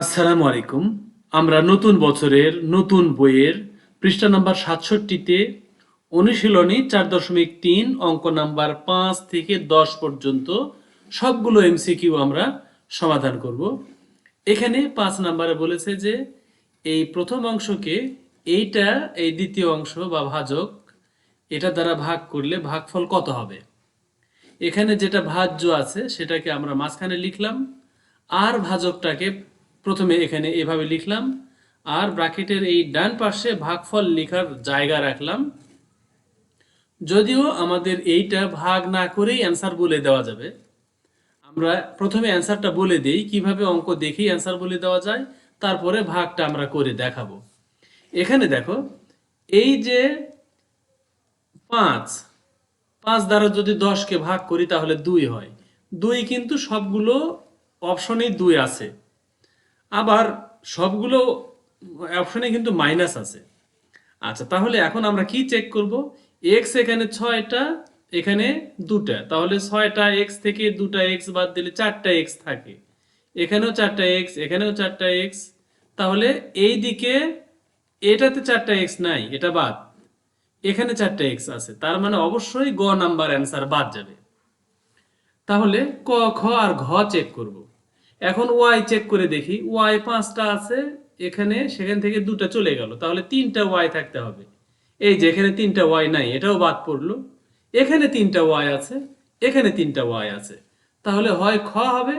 আসসালামু আলাইকুম। আমরা নতুন বছরের নতুন বইয়ের পৃষ্ঠা নাম্বার সাতষট্টিতে অনুশীলনী চার দশমিক তিন, অঙ্ক নাম্বার পাঁচ থেকে দশ পর্যন্ত সবগুলো এমসিকিউ আমরা সমাধান করব। এখানে পাঁচ নাম্বারে বলেছে যে, এই প্রথম অংশকে এইটা, এই দ্বিতীয় অংশ বা ভাজক, এটা দ্বারা ভাগ করলে ভাগফল কত হবে? এখানে যেটা ভাজ্য আছে সেটাকে আমরা মাঝখানে লিখলাম। আর ভাজকটাকে প্রথমে এখানে এভাবে লিখলাম, আর ব্র্যাকেটের এই ডান পাশে ভাগফল লেখার জায়গা রাখলাম। যদিও আমাদের এইটা ভাগ না করেই অ্যান্সার বলে দেওয়া যাবে। আমরা প্রথমে অ্যান্সারটা বলে দিই, কীভাবে অঙ্ক দেখেই অ্যান্সার বলে দেওয়া যায়, তারপরে ভাগটা আমরা করে দেখাবো। এখানে দেখো, এই যে পাঁচ পাঁচ দ্বারা যদি দশকে ভাগ করি তাহলে দুই হয়। দুই কিন্তু সবগুলো অপশনেই দুই আছে। আবার সবগুলো অপশনে কিন্তু মাইনাস আছে। আচ্ছা তাহলে এখন আমরা কি চেক করব? এক্স এখানে ছয়টা, এখানে দুটা। তাহলে ছয়টা এক্স থেকে দুটা এক্স বাদ দিলে চারটা এক্স থাকে। এখানেও চারটা এক্স এখানেও চারটা এক্স তাহলে এই দিকে এটাতে চারটা এক্স নাই, এটা বাদ। এখানে চারটা এক্স আছে, তার মানে অবশ্যই গ নাম্বার অ্যান্সার বাদ যাবে। তাহলে ক, খ আর ঘ চেক করব। এখন ওয়াই চেক করে দেখি ওয়াই পাঁচটা আছে, এখানে সেখান থেকে দুটো চলে গেল, তাহলে তিনটা ওয়াই থাকতে হবে। এই যে এখানে তিনটা ওয়াই নাই, এটাও বাদ পড়ল। এখানে তিনটা ওয়াই আছে, এখানে তিনটা ওয়াই আছে। তাহলে হয় খ হবে,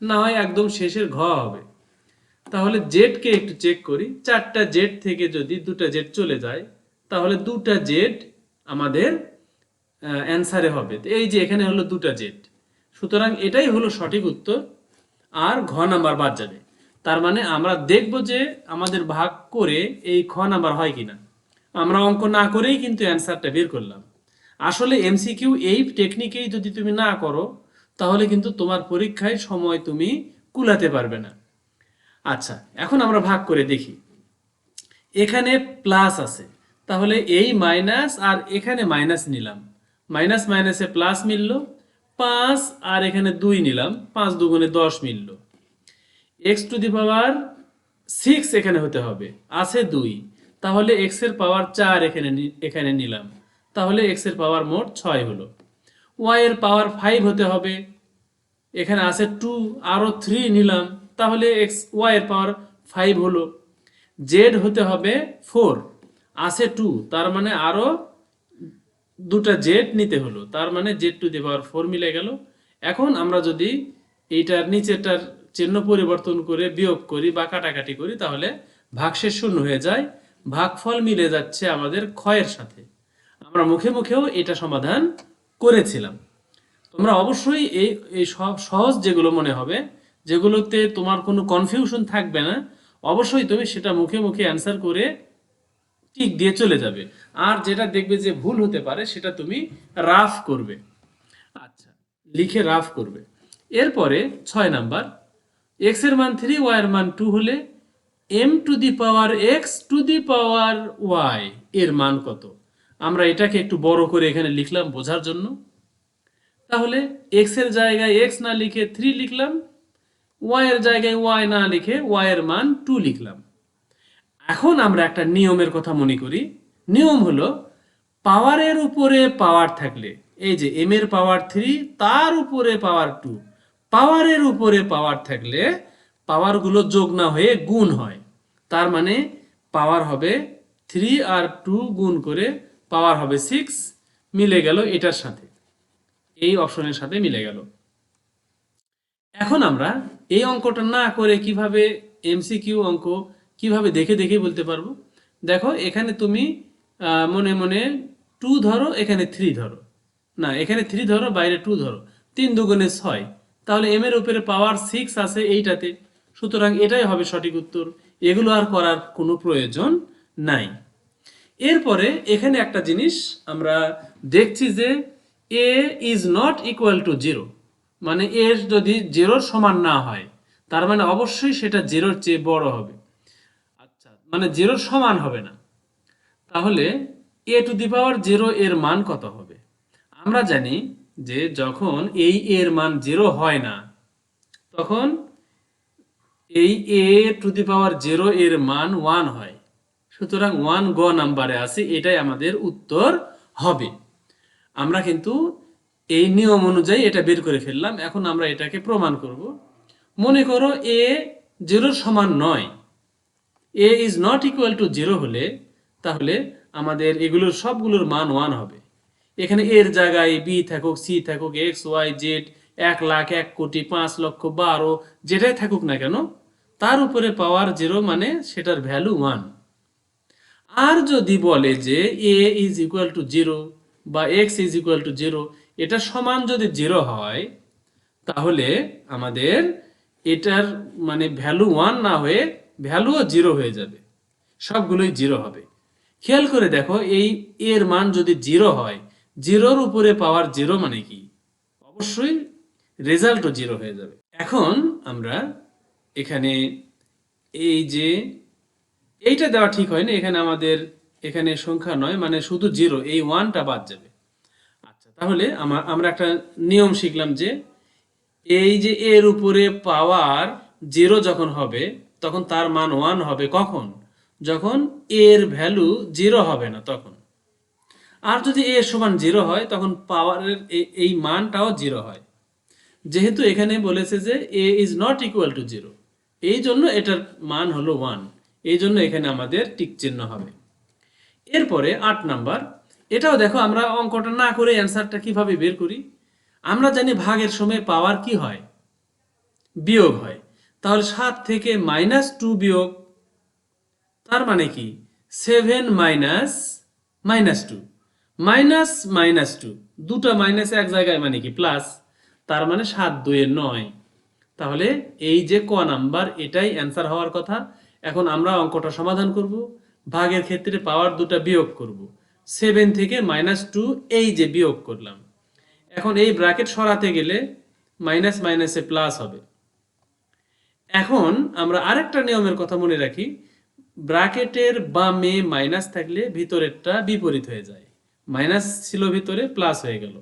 না হয় একদম শেষের ঘ হবে। তাহলে জেডকে একটু চেক করি, চারটা জেড থেকে যদি দুটা জেড চলে যায়, তাহলে দুটা জেড আমাদের অ্যান্সারে হবে। এই যে এখানে হলো দুটা জেড সুতরাং এটাই হলো সঠিক উত্তর। আর ঘ নাম্বার বাদ যাবে। তার মানে আমরা দেখব যে আমাদের ভাগ করে এই খ নাম্বার হয় কিনা। আমরা অঙ্ক না করেই কিন্তু অ্যান্সারটা বের করলাম। আসলে এমসিকিউ এই টেকনিকেই যদি তুমি না করো, তাহলে কিন্তু তোমার পরীক্ষায় সময় তুমি কুলাতে পারবে না। আচ্ছা এখন আমরা ভাগ করে দেখি। এখানে প্লাস আছে। তাহলে এই মাইনাস আর এখানে মাইনাস নিলাম। মাইনাস মাইনাসে প্লাস মিলল। পাঁচ আর এখানে দুই নিলাম, পাঁচ দুগুণে দশ মিলল। X to the power six এখানে হতে হবে, আছে দুই। তাহলে এক্সের পাওয়ার চার এখানে এখানে নিলাম। তাহলে এক্সের পাওয়ার মোট ছয় হলো। ওয়াই এর পাওয়ার ফাইভ হতে হবে, এখানে আছে টু আরও থ্রি নিলাম। তাহলে এক্স ওয়াই এর পাওয়ার ফাইভ হলো। জেড হতে হবে ফোর আছে টু তার মানে আরও দুটা জেড নিতে হলো। তার মানে z to the power four মিলে গেল। এখন আমরা যদি এইটার নিচেরটার চিহ্ন পরিবর্তন করে বিয়োগ করি বা কাটাকাটি করি, তাহলে ভাগশেষ শূন্য হয়ে যায়। ভাগফল মিলে যাচ্ছে আমাদের ক্ষয়ের সাথে। আমরা মুখে মুখেও এটা সমাধান করেছিলাম। তোমরা অবশ্যই এই এই সহজ যেগুলো মনে হবে, যেগুলোতে তোমার কোনো কনফিউশন থাকবে না, অবশ্যই তুমি সেটা মুখে মুখে অ্যান্সার করে টিক দিয়ে চলে যাবে। আর যেটা দেখবে যে ভুল হতে পারে, সেটা তুমি রাফ করবে। আচ্ছা লিখে রাফ করবে। এরপরে ছয় নাম্বার এক্সের মান থ্রি ওয়াই এর মান টু হলে m to the power x to the power y এর মান কত? আমরা এটাকে একটু বড় করে এখানে লিখলাম বোঝার জন্য। তাহলে এক্সের জায়গায় এক্স না লিখে থ্রি লিখলাম ওয়াই এর জায়গায় ওয়াই না লিখে ওয়াই এর মান টু লিখলাম। এখন আমরা একটা নিয়মের কথা মনে করি। নিয়ম হলো পাওয়ারের উপরে পাওয়ার থাকলে, এই যে এম এর পাওয়ার থ্রি তার উপরে পাওয়ার টু পাওয়ারের উপরে পাওয়ার থাকলে পাওয়ারগুলো যোগ না হয়ে গুণ হয়। তার মানে পাওয়ার হবে থ্রি আর টু গুণ করে পাওয়ার হবে সিক্স মিলে গেল এটার সাথে। এই অপশনের সাথে মিলে গেল। এখন আমরা এই অঙ্কটা না করে কীভাবে এমসিকিউ অঙ্ক কীভাবে দেখে দেখে বলতে পারব? দেখো, এখানে তুমি মনে মনে টু ধরো, এখানে থ্রি ধরো। না, এখানে থ্রি ধরো, বাইরে টু ধরো। তিন দুগুণে ছয়। তাহলে এম এর উপরে পাওয়ার সিক্স আছে এইটাতে। সুতরাং এটাই হবে সঠিক উত্তর। এগুলো আর করার কোনো প্রয়োজন নাই। এরপরে এখানে একটা জিনিস আমরা দেখছি যে a is not equal to zero মানে এর যদি জিরোর সমান না হয়, তার মানে অবশ্যই সেটা জিরোর চেয়ে বড় হবে। মানে জিরোর সমান হবে না। তাহলে এ টু দি পাওয়ার জিরো এর মান কত হবে? আমরা জানি যে যখন এই এর মান জিরো হয় না, তখন এই এ টু দি পাওয়ার জিরো এর মান ওয়ান হয়। সুতরাং ওয়ান গ নাম্বারে আছে, এটাই আমাদের উত্তর হবে। আমরা কিন্তু এই নিয়ম অনুযায়ী এটা বের করে ফেললাম, এখন আমরা এটাকে প্রমাণ করব। মনে করো এ জিরোর সমান নয় a is not equal to zero হলে তাহলে আমাদের এগুলোর সবগুলোর মান ওয়ান হবে। এখানে এর জায়গায় বি থাকুক সি থাকুক এক্স ওয়াই জেড এক লাখ, এক কোটি, পাঁচ লক্ষ, বারো, যেটাই থাকুক না কেন, তার উপরে পাওয়ার জিরো মানে সেটার ভ্যালু ওয়ান আর যদি বলে যে a is equal to zero বা x is equal to zero এটা সমান যদি জিরো হয়, তাহলে আমাদের এটার মানে ভ্যালু ওয়ান না হয়ে ভ্যালুও জিরো হয়ে যাবে। সবগুলোই জিরো হবে। খেয়াল করে দেখো, এই এর মান যদি জিরো হয়, জিরোর উপরে পাওয়ার জিরো মানে কি? অবশ্যই রেজাল্টও জিরো হয়ে যাবে। এখন আমরা এখানে এই যে এইটা দেওয়া ঠিক হয় না এখানে আমাদের এখানে সংখ্যা নয় মানে শুধু জিরো, এই ওয়ানটা বাদ যাবে। আচ্ছা তাহলে আমা- আমরা একটা নিয়ম শিখলাম যে এই যে এর উপরে পাওয়ার জিরো যখন হবে তখন তার মান ওয়ান হবে কখন? যখন এর ভ্যালু জিরো হবে না তখন। আর যদি এ সমান জিরো হয়, তখন পাওয়ারের এই মানটাও জিরো হয়। যেহেতু এখানে বলেছে যে a is not equal to zero. এই জন্য এটার মান হলো ওয়ান। এই জন্য এখানে আমাদের টিক চিহ্ন হবে। এরপরে আট নাম্বার। এটাও দেখো, আমরা অঙ্কটা না করে অ্যান্সারটা কীভাবে বের করি? আমরা জানি ভাগের সময় পাওয়ার কি হয়? বিয়োগ হয়। তাহলে সাত থেকে মাইনাস টু বিয়োগ, তার মানে কি? Seven minus minus two minus minus two দুটা মাইনাস এক জায়গায় মানে কি? প্লাস তার মানে সাত দুয়ের নয়। তাহলে এই যে ক নাম্বার, এটাই অ্যান্সার হওয়ার কথা। এখন আমরা অঙ্কটা সমাধান করব। ভাগের ক্ষেত্রে পাওয়ার দুটা বিয়োগ করব। সেভেন থেকে মাইনাস টু এই যে বিয়োগ করলাম। এখন এই ব্র্যাকেট সরাতে গেলে মাইনাস মাইনাসে প্লাস হবে। এখন আমরা আরেকটা নিয়মের কথা মনে রাখি, ব্র্যাকেটের বামে মাইনাস থাকলে ভিতরেরটা বিপরীত হয়ে যায়। মাইনাস ছিল ভিতরে, প্লাস হয়ে গেল।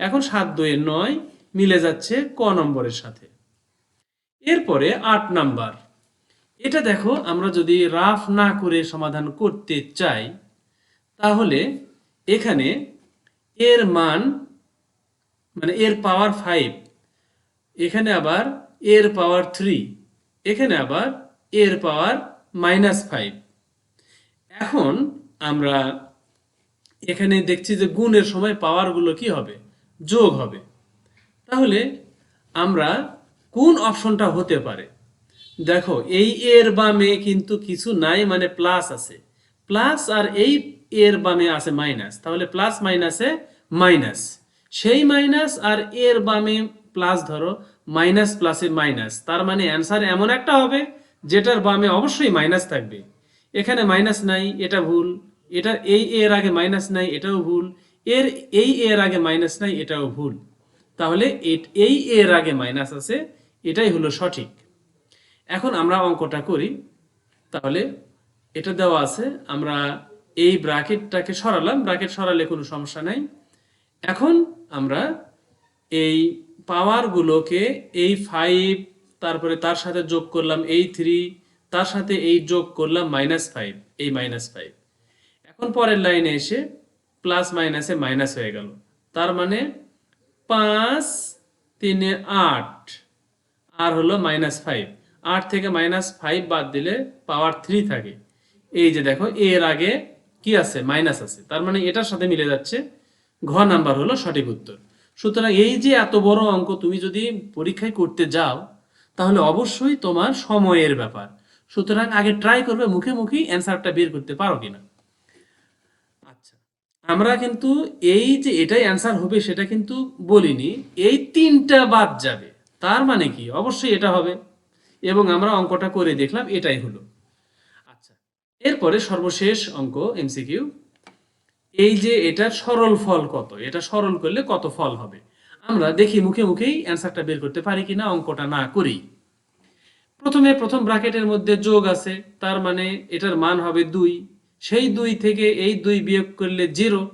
এখন সাত দুয়ে নয় মিলে যাচ্ছে ক নম্বরের সাথে। এরপরে আট নাম্বার। এটা দেখো, আমরা যদি রাফ না করে সমাধান করতে চাই, তাহলে এখানে এর মান মানে এর পাওয়ার ফাইভ এখানে আবার এর পাওয়ার থ্রি এখানে আবার এর পাওয়ার মাইনাস ফাইভ এখন আমরা এখানে দেখছি যে গুণের সময় পাওয়ারগুলো কি হবে? যোগ হবে। তাহলে আমরা কোন অপশনটা হতে পারে? দেখো, এই এর বামে কিন্তু কিছু নাই মানে প্লাস আছে। প্লাস আর এই এর বামে আছে মাইনাস তাহলে প্লাস মাইনাসে মাইনাস সেই মাইনাস আর এর বামে প্লাস ধরো মাইনাস প্লাসে মাইনাস তার মানে অ্যান্সার এমন একটা হবে, যেটার বামে অবশ্যই মাইনাস থাকবে। এখানে মাইনাস নাই, এটা ভুল। এটা এই এর আগে মাইনাস নাই, এটাও ভুল। এর এই এর আগে মাইনাস নাই, এটাও ভুল। তাহলে এই এর আগে মাইনাস আছে, এটাই হলো সঠিক। এখন আমরা অঙ্কটা করি। তাহলে এটা দেওয়া আছে, আমরা এই ব্র্যাকেটটাকে সরালাম। ব্র্যাকেট সরালে কোনো সমস্যা নাই। এখন আমরা এই পাওয়ারগুলোকে এই ফাইভ তারপরে তার সাথে যোগ করলাম এই থ্রি তার সাথে এই যোগ করলাম মাইনাস ফাইভ এই মাইনাস ফাইভ এখন পরের লাইনে এসে প্লাস মাইনাসে মাইনাস হয়ে গেল। তার মানে পাঁচ তিনে আট, আর হলো মাইনাস ফাইভ আট থেকে মাইনাস ফাইভ বাদ দিলে পাওয়ার থ্রি থাকে। এই যে দেখো, এর আগে কি আছে? মাইনাস আছে। তার মানে এটার সাথে মিলে যাচ্ছে। ঘ নাম্বার হলো সঠিক উত্তর। সুতরাং এই যে এত বড় অঙ্ক তুমি যদি পরীক্ষায় করতে যাও, তাহলে অবশ্যই তোমার সময়ের ব্যাপার। সুতরাং আগে ট্রাই করবে, মুখে মুখেই অ্যান্সারটা বের করতে পারো কিনা। আচ্ছা আমরা কিন্তু এই যে এটাই অ্যান্সার হবে, সেটা কিন্তু বলিনি। এই তিনটা বাদ যাবে। তার মানে কি? অবশ্যই এটা হবে। এবং আমরা অঙ্কটা করে দেখলাম, এটাই হলো। আচ্ছা এরপরে সর্বশেষ অঙ্ক এমসিকিউ এই যে এটার সরল ফল কত? এটা সরল করলে কত ফল হবে? আমরা দেখি মুখে মুখেই অ্যান্সারটা বের করতে পারি কিনা, অঙ্কটা না করেই। প্রথমে প্রথম ব্র্যাকেটের মধ্যে যোগ আছে, তার মানে এটার মান হবে দুই। সেই দুই থেকে এই দুই বিয়োগ করলে জিরো।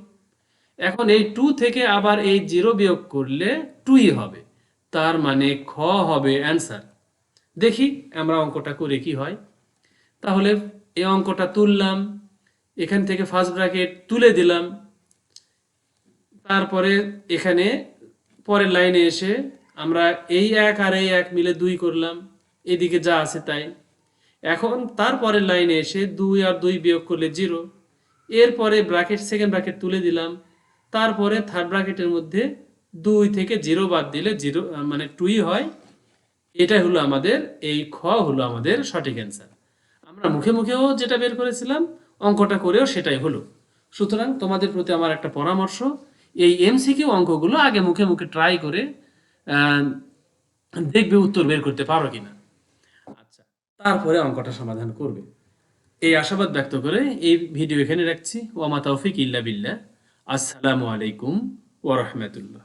এখন এই টু থেকে আবার এই জিরো বিয়োগ করলে টুই হবে। তার মানে খ হবে অ্যান্সার। দেখি আমরা অঙ্কটা করে কি হয়। তাহলে এই অঙ্কটা তুললাম। এখান থেকে ফার্স্ট ব্র্যাকেট তুলে দিলাম। তারপরে এখানে পরের লাইনে এসে আমরা এই এক আর এই এক মিলে দুই করলাম। এদিকে যা আছে তাই। এখন তারপরের লাইনে এসে দুই আর দুই বিয়োগ করলে জিরো এরপরে ব্র্যাকেট সেকেন্ড ব্র্যাকেট তুলে দিলাম। তারপরে থার্ড ব্র্যাকেটের মধ্যে দুই থেকে জিরো বাদ দিলে জিরো মানে টুই হয়। এটাই হলো আমাদের, এই খ হলো আমাদের সঠিক অ্যান্সার আমরা মুখে মুখেও যেটা বের করেছিলাম অঙ্কটা করেও সেটাই হলো। সুতরাং তোমাদের প্রতি আমার একটা পরামর্শ, এই এমসিকিউ অঙ্কগুলো আগে মুখে মুখে ট্রাই করে দেখবে উত্তর বের করতে পারো কিনা। আচ্ছা তারপরে অঙ্কটা সমাধান করবে। এই আশাবাদ ব্যক্ত করে এই ভিডিও এখানে রাখছি। ওয়ামা তৌফিক ইল্লা বিল্লাহ। আসসালামু আলাইকুম ওয়া রাহমাতুল্লাহ।